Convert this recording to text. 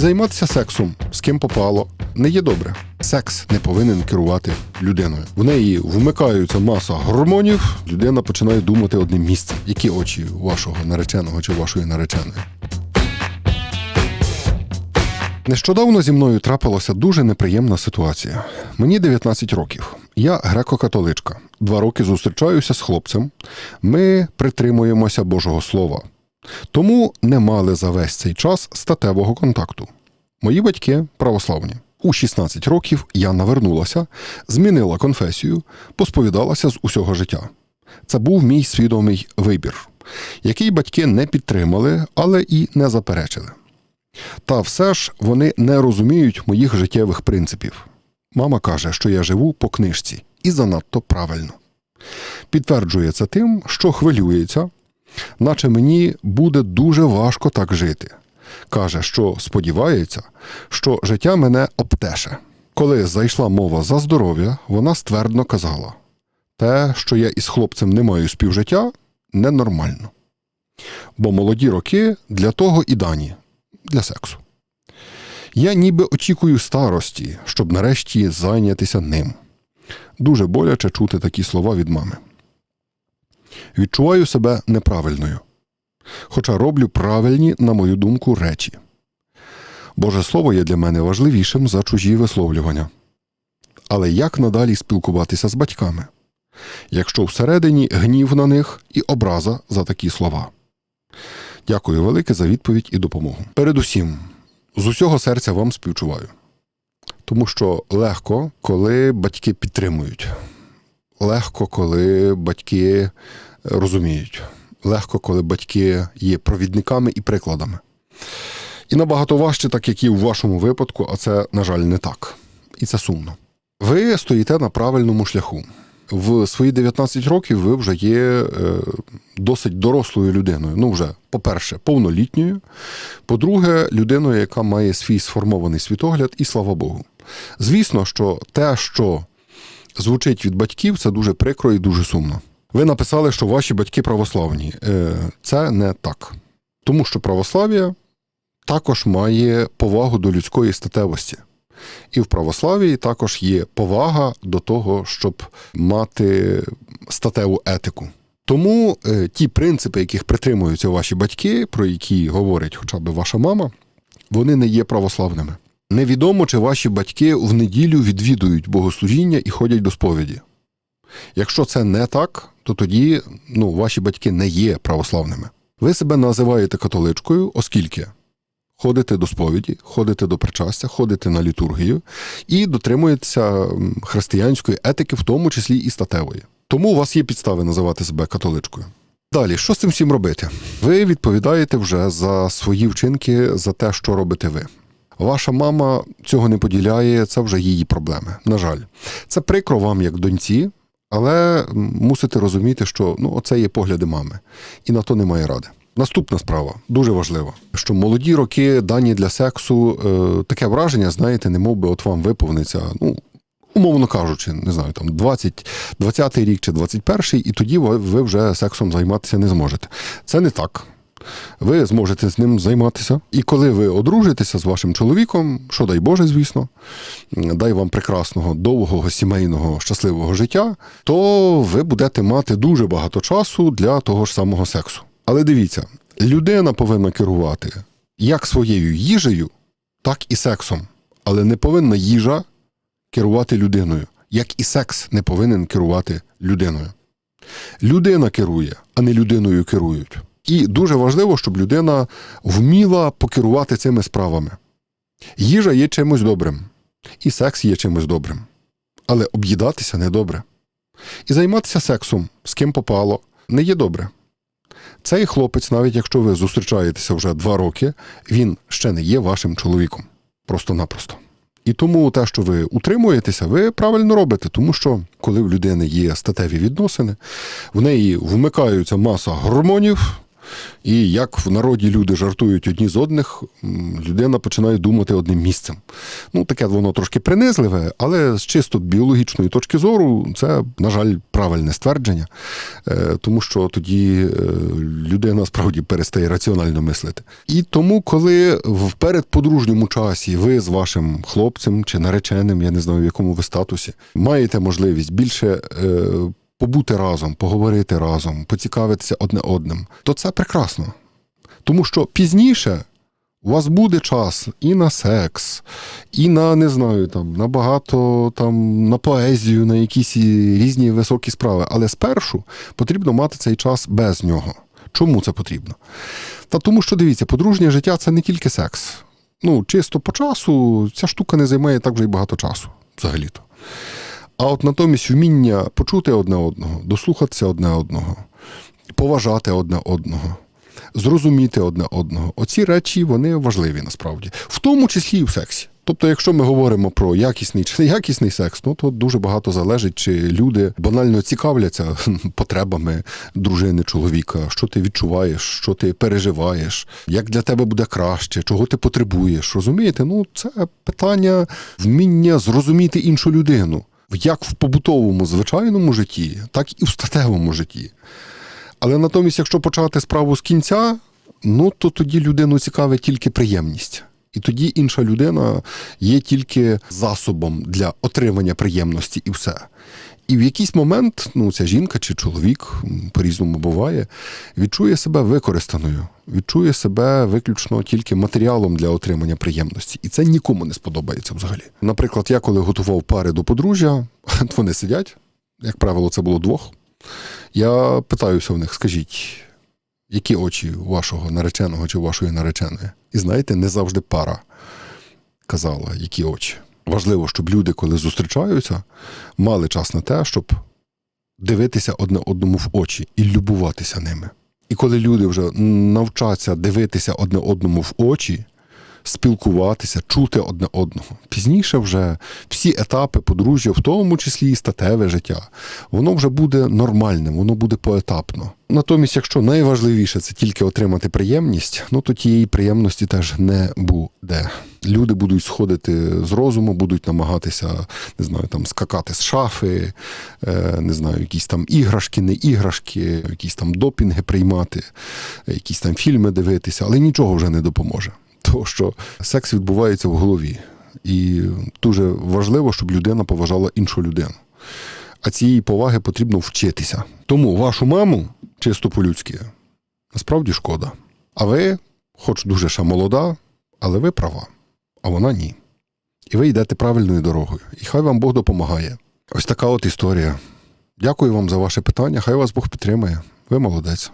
Займатися сексом з ким попало не є добре. Секс не повинен керувати людиною. В неї вмикаються маса гормонів. Людина починає думати одним місцем. Які очі вашого нареченого чи вашої нареченої? Нещодавно зі мною трапилася дуже неприємна ситуація. Мені 19 років. Я греко-католичка. Два роки зустрічаюся з хлопцем. Ми притримуємося Божого Слова. Тому не мали за весь цей час статевого контакту. Мої батьки православні. У 16 років я навернулася, змінила конфесію, посповідалася з усього життя. Це був мій свідомий вибір, який батьки не підтримали, але і не заперечили. Та все ж вони не розуміють моїх життєвих принципів. Мама каже, що я живу по книжці і занадто правильно. Підтверджує це тим, що хвилюється, наче мені буде дуже важко так жити. Каже, що сподівається, що життя мене обтеше. Коли зайшла мова за здоров'я, вона ствердно казала: те, що я із хлопцем не маю співжиття, ненормально. Бо молоді роки для того і дані для сексу. Я ніби очікую старості, щоб нарешті зайнятися ним. Дуже боляче чути такі слова від мами. Відчуваю себе неправильною, хоча роблю правильні, на мою думку, речі. Боже Слово є для мене важливішим за чужі висловлювання. Але як надалі спілкуватися з батьками, якщо всередині гнів на них і образа за такі слова? Дякую велике за відповідь і допомогу. Передусім, з усього серця вам співчуваю, тому що легко, коли батьки підтримують, легко, коли батьки розуміють, легко, коли батьки є провідниками і прикладами. І набагато важче, так як і в вашому випадку, а це, на жаль, не так. І це сумно. Ви стоїте на правильному шляху. В свої 19 років ви вже є е, досить дорослою людиною. Ну, вже, по-перше, повнолітньою. По-друге, людиною, яка має свій сформований світогляд, і слава Богу. Звісно, що те, що звучить від батьків, це дуже прикро і дуже сумно. Ви написали, що ваші батьки православні. Е, Це не так. Тому що православ'я також має повагу до людської статевості. І в православії також є повага до того, щоб мати статеву етику. Тому е, ті принципи, яких притримуються ваші батьки, про які говорить хоча б ваша мама, вони не є православними. Невідомо, чи ваші батьки в неділю відвідують богослужіння і ходять до сповіді. Якщо це не так, то тоді ну, ваші батьки не є православними. Ви себе називаєте католичкою, оскільки ходите до сповіді, ходите до причастя, ходите на літургію і дотримуєтеся християнської етики, в тому числі і статевої. Тому у вас є підстави називати себе католичкою. Далі, що з цим всім робити? Ви відповідаєте вже за свої вчинки, за те, що робите ви. Ваша мама цього не поділяє, це вже її проблеми. На жаль, це прикро вам як доньці, але мусите розуміти, що ну, оце є погляди мами, і на то немає ради. Наступна справа дуже важлива, що молоді роки дані для сексу, е, таке враження, знаєте, не мов би от вам виповниться, ну, умовно кажучи, не знаю, там 20, 20 рік чи 21, і тоді ви вже сексом займатися не зможете. Це не так. Ви зможете з ним займатися. І коли ви одружитеся з вашим чоловіком, що дай Боже, звісно, дай вам прекрасного, довгого, сімейного, щасливого життя, то ви будете мати дуже багато часу для того ж самого сексу. Але дивіться, людина повинна керувати як своєю їжею, так і сексом. Але не повинна їжа керувати людиною, як і секс не повинен керувати людиною. Людина керує, а не людиною керують. І дуже важливо, щоб людина вміла покерувати цими справами. Їжа є чимось добрим, і секс є чимось добрим. Але об'їдатися не добре. І займатися сексом з ким попало не є добре. Цей хлопець, навіть якщо ви зустрічаєтеся вже два роки, він ще не є вашим чоловіком. Просто-напросто. І тому те, що ви утримуєтеся, ви правильно робите, тому що коли в людини є статеві відносини, в неї вмикаються маса гормонів, І як в народі люди жартують одні з одних, людина починає думати одним місцем. Ну, таке воно трошки принизливе, але з чисто біологічної точки зору це, на жаль, правильне ствердження, Е, тому що тоді е, людина справді перестає раціонально мислити. І тому, коли в передподружньому часі ви з вашим хлопцем чи нареченим, я не знаю, в якому ви статусі, маєте можливість більше. Побути разом, поговорити разом, поцікавитися одне одним, то це прекрасно. Тому що пізніше у вас буде час і на секс, і на не знаю, там на багато там на поезію, на якісь різні високі справи. Але спершу потрібно мати цей час без нього. Чому це потрібно? Та тому, що дивіться, подружнє життя це не тільки секс. Ну, чисто по часу ця штука не займає так вже й багато часу, взагалі-то. А от натомість вміння почути одне одного, дослухатися одне одного, поважати одне одного, зрозуміти одне одного. Оці речі вони важливі насправді, в тому числі і в сексі. Тобто, якщо ми говоримо про якісний чи неякісний секс, ну то дуже багато залежить, чи люди банально цікавляться потребами дружини, чоловіка, що ти відчуваєш, що ти переживаєш, як для тебе буде краще, чого ти потребуєш. Розумієте? Ну, це питання вміння зрозуміти іншу людину як в побутовому звичайному житті, так і в статевому житті. Але натомість, якщо почати справу з кінця, ну то тоді людину цікавить тільки приємність. І тоді інша людина є тільки засобом для отримання приємності і все. І в якийсь момент, ну, ця жінка чи чоловік, по-різному буває, відчує себе використаною, відчує себе виключно тільки матеріалом для отримання приємності. І це нікому не сподобається взагалі. Наприклад, я коли готував пари до подружжя, вони сидять, як правило, це було двох. Я питаюся в них, скажіть, які очі у вашого нареченого чи вашої нареченої? І знаєте, не завжди пара казала, які очі. Важливо, щоб люди, коли зустрічаються, мали час на те, щоб дивитися одне одному в очі і любуватися ними. І коли люди вже навчаться дивитися одне одному в очі, спілкуватися, чути одне одного. Пізніше вже всі етапи подружжя, в тому числі і статеве життя, воно вже буде нормальним, воно буде поетапно. Натомість, якщо найважливіше це тільки отримати приємність, ну то тієї приємності теж не буде. Люди будуть сходити з розуму, будуть намагатися, не знаю, там скакати з шафи, е, не знаю, якісь там іграшки, не іграшки, якісь там допінги приймати, якісь там фільми дивитися, але нічого вже не допоможе. Тому що секс відбувається в голові. І дуже важливо, щоб людина поважала іншу людину. А цієї поваги потрібно вчитися. Тому вашу маму, чисто по-людськи, насправді шкода. А ви, хоч дуже ще молода, але ви права, а вона ні. І ви йдете правильною дорогою. І хай вам Бог допомагає. Ось така от історія. Дякую вам за ваше питання. Хай вас Бог підтримає. Ви молодець.